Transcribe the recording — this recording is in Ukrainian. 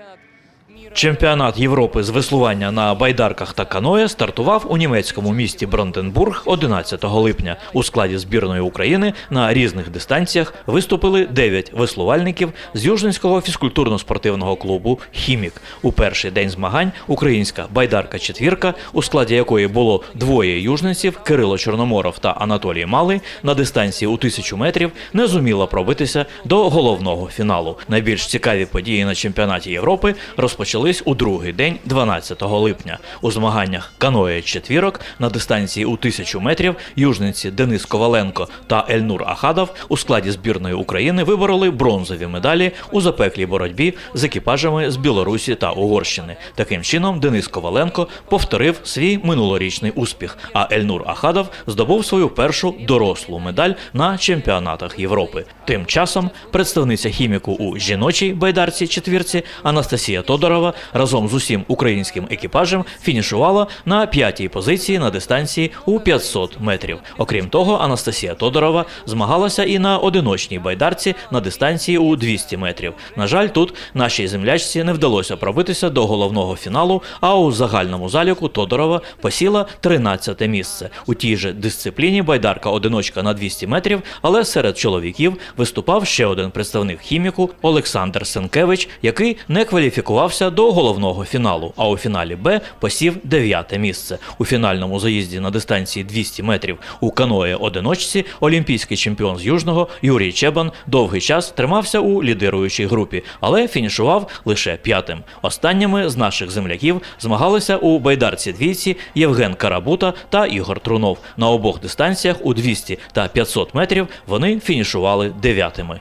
up. Чемпіонат Європи з веслування на байдарках та каное стартував у німецькому місті Бранденбург 11 липня. У складі збірної України на різних дистанціях виступили 9 веслувальників з Южненського фізкультурно-спортивного клубу Хімік. У перший день змагань українська байдарка четвірка, у складі якої було двоє южненців Кирило Чорноморов та Анатолій Малий, на дистанції у тисячу метрів не зуміла пробитися до головного фіналу. Найбільш цікаві події на чемпіонаті Європи розпочались у другий день 12 липня. У змаганнях каное четвірок на дистанції у тисячу метрів южниці Денис Коваленко та Ельнур Ахадов у складі збірної України вибороли бронзові медалі у запеклій боротьбі з екіпажами з Білорусі та Угорщини. Таким чином, Денис Коваленко повторив свій минулорічний успіх, а Ельнур Ахадов здобув свою першу дорослу медаль на чемпіонатах Європи. Тим часом представниця хіміку у жіночій байдарці четвірці Анастасія Тодорова разом з усім українським екіпажем фінішувала на п'ятій позиції на дистанції у 500 метрів. Окрім того, Анастасія Тодорова змагалася і на одиночній байдарці на дистанції у 200 метрів. На жаль, тут нашій землячці не вдалося пробитися до головного фіналу, а у загальному заліку Тодорова посіла 13 місце. У тій же дисципліні байдарка одиночка на 200 метрів, але серед чоловіків виступав ще один представник хіміку Олександр Сенкевич, який не кваліфікувався до головного фіналу. А у фіналі Б посів дев'яте місце. У фінальному заїзді на дистанції 200 метрів у каное одиночці олімпійський чемпіон з Южного Юрій Чебан довгий час тримався у лідируючій групі, але фінішував лише п'ятим. Останніми з наших земляків змагалися у байдарці двійці Євген Карабута та Ігор Трунов. На обох дистанціях у 200 та 500 метрів вони фінішували дев'ятими.